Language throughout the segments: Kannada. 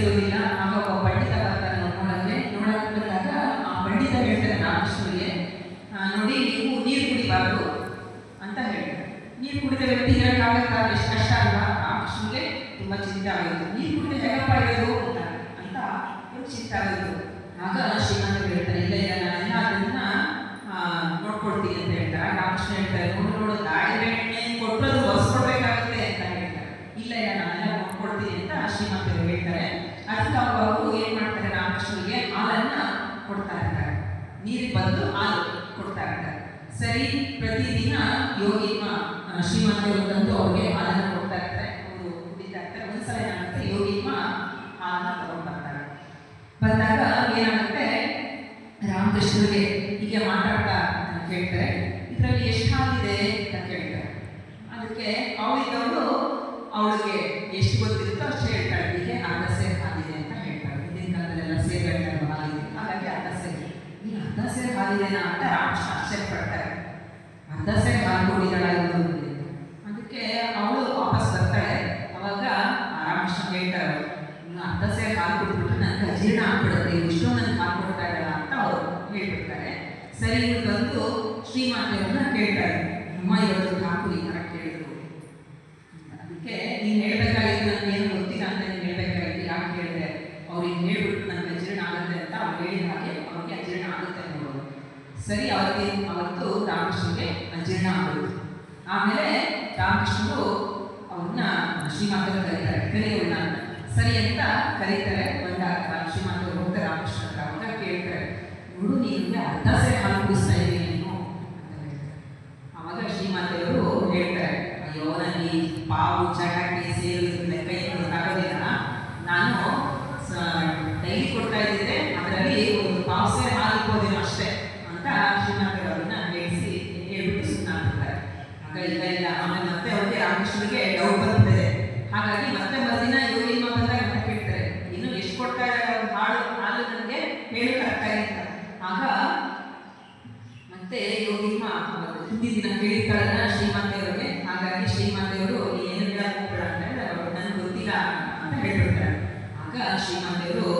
ಇರೋದಿಲ್ಲ. ಆಗ ಒಬ್ಬ ಪಂಡಿತ ಬರ್ತಾನೆ ನೋಡಕ್ಕೆ ನೋಡಕ್ಕೆ ಬಂದಾಗ ಆ ಪಂಡಿತ ಹೇಳ್ತಾರೆ ರಾಮಕೃಷ್ಣನಿಗೆ ನೋಡಿ ನೀವು ನೀರು ಕುಡಿಬಾರ್ದು ಅಂತ ಹೇಳ್ತಾರೆ ನೀರು ಕುಡಿದ ವ್ಯಕ್ತಿ ಇರೋಕ್ಕಾಗತ್ತಾ ಎಷ್ಟು ಕಷ್ಟ ಅಲ್ವಾ? ರಾಮಕೃಷ್ಣನಿಗೆ ತುಂಬ ಚಿಂತೆ ಆಗೋದು ನೀರು ಕುಡಿದ ಹೇಗಪ್ಪ ಇರೋದು ಅಂತ ಅಂತ ಚಿಂತೆ ಆಗೋದು ಆಗ ಶ್ರೀಮಂತ ಹೇಳ್ತಾರೆ ಇಲ್ಲ ಇಲ್ಲ ನಾನೆಲ್ಲ ಅದನ್ನ ಆ, ನೋಡ್ಕೊಳ್ತೀನಿ ಅಂತ ಹೇಳ್ತಾರೆ. ರಾಮಕೃಷ್ಣ ಹೇಳ್ತಾರೆ ನೋಡು ನೋಡು ದಾಳಿಂಬೆ ಹಣ್ಣೇನು ಕೊಟ್ಟರು ಅದು ಬರ್ಸ್ಕೊಡ್ಬೇಕಾಗುತ್ತೆ ಅಂತ ಹೇಳ್ತಾರೆ ಇಲ್ಲ ಇಲ್ಲ ನಾನೆಲ್ಲ ನೋಡ್ಕೊಳ್ತೀನಿ ಅಂತ ಶ್ರೀಮಂತರು ಹೇಳ್ತಾರೆ ಅದಕ್ಕೆ ಅವರು ಅವರು ಏನ್ ಮಾಡ್ತಾರೆ ರಾಮಕೃಷ್ಣನಿಗೆ ಹಾಲನ್ನ ಕೊಡ್ತಾ ಇರ್ತಾರೆ ನೀರಿಗೆ ಬಂದು ಹಾಲು ಕೊಡ್ತಾ ಇರ್ತಾರೆ. ಸರಿ, ಪ್ರತಿದಿನ ಯೋಗಿಮ ಶ್ರೀಮಂತರು ಬಂದು ಅವ್ರಿಗೆ ಹಾಲನ್ನು ಕೊಡ್ತಾ ಇರ್ತಾರೆ. ಅವರು ಕುಡಿತಾ ಇರ್ತಾರೆ. ಒಂದ್ಸಲ ಏನಾಗುತ್ತೆ ಯೋಗಿಮ ಹಾಲನ್ನ ತಗೊಂಡು ಬರ್ತಾರೆ. ಬಂದಾಗ ಏನಾಗುತ್ತೆ, ರಾಮಕೃಷ್ಣರಿಗೆ ಹೀಗೆ ಮಾತಾಡ್ತಾ ಕೇಳ್ತಾರೆ. ಇದರಲ್ಲಿ ಎಷ್ಟು ಹಾಲಿದೆ ಅಂತ ಕೇಳ್ತಾರೆ. ಅದಕ್ಕೆ ಅವಳಿದ್ದವಳು ಅವಳಿಗೆ ಎಷ್ಟು ಗೊತ್ತಿರುತ್ತೋ ಅಷ್ಟು ಹೇಳ್ತಾಳೆ ಹೀಗೆ ಅರ್ಧ ಹಾಲಿದೆ. ಹಾಲಿದೆನಾ ಅಂತ ರಾಮಕೃಷ್ಣ ಆಶ್ಚರ್ಯ ಪಡ್ತಾರೆ ಅರ್ಧ ಸೇರ್ ಹಾಲು ಅದಕ್ಕೆ ಅವಳು ವಾಪಸ್ ಬರ್ತಾಳೆ. ಅವಾಗ ರಾಮಕೃಷ್ಣ ಹೇಳ್ತಾರೆ ಇನ್ನು ಅರ್ಧ ಸೇರ್ ಹಾಲು ಕೊಟ್ಬಿಟ್ಟು ನನಗೆ ಅಜೀರ್ಣ ಆಗ್ಬಿಡುತ್ತೆ ಇಷ್ಟು ನನಗೆ ಹಾಲು ಕೊಡ್ತಾ ಅಂತ ಅವರು ಹೇಳ್ಬಿಡ್ತಾರೆ. ಸರಿ ಇವ್ರು ಬಂದು ಶ್ರೀಮಾತೆಯವ್ರನ್ನ ಕೇಳ್ತಾರೆ. ಅಮ್ಮ ಇವತ್ತು ಠಾಕೂರ್ ಈ ಥರ ಕೇಳಿದ್ರು. ಅದಕ್ಕೆ ನೀನು ಹೇಳ್ಬೇಕಾಗಿತ್ತು ನನಗೆ ಏನು ಗೊತ್ತಿಲ್ಲ ಅಂತ ನೀನು ಹೇಳ್ಬೇಕಾಗಿತ್ತು ಯಾಕೆ ಕೇಳಿದೆ? ಅವ್ರಿಗೆ ಹೇಳ್ಬಿಟ್ಟು ನನಗೆ ಅಜೀರ್ಣ ಆಗುತ್ತೆ ಅಂತ ಅವ್ರು ಹೇಳಿದ ಹಾಗೆ ಅವ್ರಿಗೆ ಅಜೀರ್ಣ ಆಗುತ್ತೆ ಅನ್ನೋದು ಸರಿ, ಅವರಿಗೆ ಅವತ್ತು ರಾಮಕೃಷ್ಣಗೆ ಅಜೀರ್ಣ ಆಗೋದು. ಆಮೇಲೆ ರಾಮಕೃಷ್ಣರು ಅವ್ರನ್ನ ಶ್ರೀಮಾತರು ಕರೀತಾರೆ ಕರೆಯೋಣ ಸರಿ ಅಂತ ಕರೀತಾರೆ. ಬಂದಾಗ ಶ್ರೀಮಾತರು ಹೋಗ್ತಾರೆ ರಾಮಕೃಷ್ಣ ಕೇಳ್ತಾರೆ, ನೋಡು ನೀರಿಗೆ ಅರ್ಧ ಸರಿ ಹಾಲು ಕುಡಿಸ್ತಾ ಇದ್ದೀನಿ ನೀನು ಅಂತ ಹೇಳ್ತಾರೆ ಅವಾಗ ಶ್ರೀಮಾತೆಯವರು ಹೇಳ್ತಾರೆ ಅಯ್ಯೋ ನನಗೆ ಈ ಪಾವು ಚಟಾಕಿ ಸೇರು ಲೆಕ್ಕ ಏನು ಗೊತ್ತಾಗೋದಿಲ್ಲ ನಾನು ಡೈಲಿ ಕೊಡ್ತಾ ಇದ್ದಿದ್ದೆ ಅದರಲ್ಲಿ ಒಂದು ಪಾವು ಸೇರು ಹಾಲು ಇರ್ಬೋದೇನೋ ಅಷ್ಟೇ ಅಂತ ಶ್ರೀಮಾತೆಯವರನ್ನ ಹೇಳಿಸಿ ಹೇಳ್ಬಿಟ್ಟು ಸುಮ್ಮನಾಗ್ತಾರೆ ಆಗ ಇಲ್ಲ. ಆಮೇಲೆ ಮತ್ತೆ ಅವ್ರಿಗೆ ರಾಮಕೃಷ್ಣನಿಗೆ ಡೌಟ್ ಬಂದಿದೆ ಹಾಗಾಗಿ ಮತ್ತೆ ಮರುದಿನ ಯೋಗಿಮ ಬಂದಾಗ ಅಂತ ಕೇಳ್ತಾರೆ. ಇನ್ನು ಎಷ್ಟು ಕೊಡ್ತಾ ಹಾಳು ಹಾಲು ನನಗೆ ಹೇಳಿ ಕರೆಕ್ಟಾಗಿ ಅಂತ. ಆಗ ಮತ್ತೆ ಯೋಗಿಮ್ಮ ಅವತ್ತು ಹಿಂದಿನ ದಿನ ಹೇಳಿರ್ತಾಳಲ್ಲ ಶ್ರೀಮಾತೆಯವರಿಗೆ. ಹಾಗಾಗಿ ಶ್ರೀಮಾತೆಯವರು ಏನು ಹೇಳಕ್ ಅಂತ ಹೇಳಿದ್ರೆ ನನಗೆ ಗೊತ್ತಿಲ್ಲ ಅಂತ ಹೇಳ್ಬಿಡ್ತಾರೆ. ಆಗ ಶ್ರೀಮಾತೆಯವರು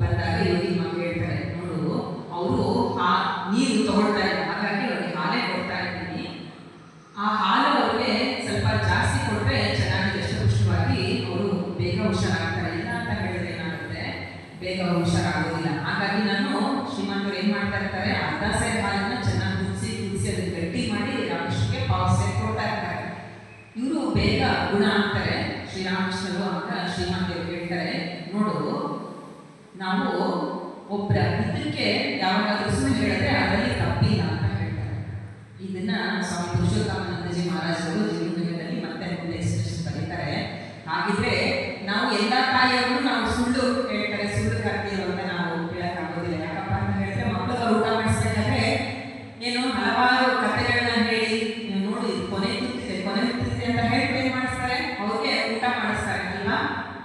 ಬಂದಾಗ ಯೋಗಿಮ್ಮ ಹೇಳ್ತಾರೆ ನೋಡು ಅವರು ಆ ನೀರು ತಗೊಳ್ತಾ ಇಲ್ಲ ಹಾಗಾಗಿ ಅವ್ರಿಗೆ ಹಾಲೇ ಕೊಡ್ತಾ ಇದ್ದೀನಿ ಆ ಹಾಲು ಅವ್ರಿಗೆ ಸ್ವಲ್ಪ ಜಾಸ್ತಿ ಕೊಟ್ಟರೆ ಚೆನ್ನಾಗಿ ದಷ್ಟಪುಷ್ಟವಾಗಿ ಅವರು ಹುಷಾರಾಗ್ತಾರೆ. ಇಲ್ಲ ಅಂತ ಹೇಳಿದ್ರೆ ಏನಾಗುತ್ತೆ? ಬೇಗ ಹುಷಾರಾಗೋದಿಲ್ಲ. ಹಾಗಾಗಿ ನಾನು ಶ್ರೀಮಂತರು ಏನು ಮಾಡ್ತಾ ಇರ್ತಾರೆ? ಅರ್ಧ ಸೇರ್ ಚೆನ್ನಾಗಿ ಕುದಿಸಿ ಕುದಿಸಿ ಅದನ್ನ ಗಟ್ಟಿ ಮಾಡಿ ರಾಮಕೃಷ್ಣಗೆ ಪಾವು ಸೇರ್ ಕೊಡ್ತಾ ಇರ್ತಾರೆ. ಇವರು ಬೇಗ ಗುಣ ಆಗ್ತಾರೆ. ಶ್ರೀರಾಮಕೃಷ್ಣರು ಅಂತ ಶ್ರೀಮಂತರು ಹೇಳ್ತಾರೆ, ನೋಡು, ನಾವು ಒಬ್ಬರ ಇದಕ್ಕೆ ಯಾವಾಗಾದ್ರೂ ಸುಳ್ಳು ಹೇಳಿದ್ರೆ ಅದರಲ್ಲಿ ತಪ್ಪಿಲ್ಲ ಅಂತ ಹೇಳ್ತಾರೆ. ಇದನ್ನ ಸ್ವಾಮಿ ಪುರುಷೋತ್ತಮಾನಂದಜಿ ಮಹಾರಾಜರು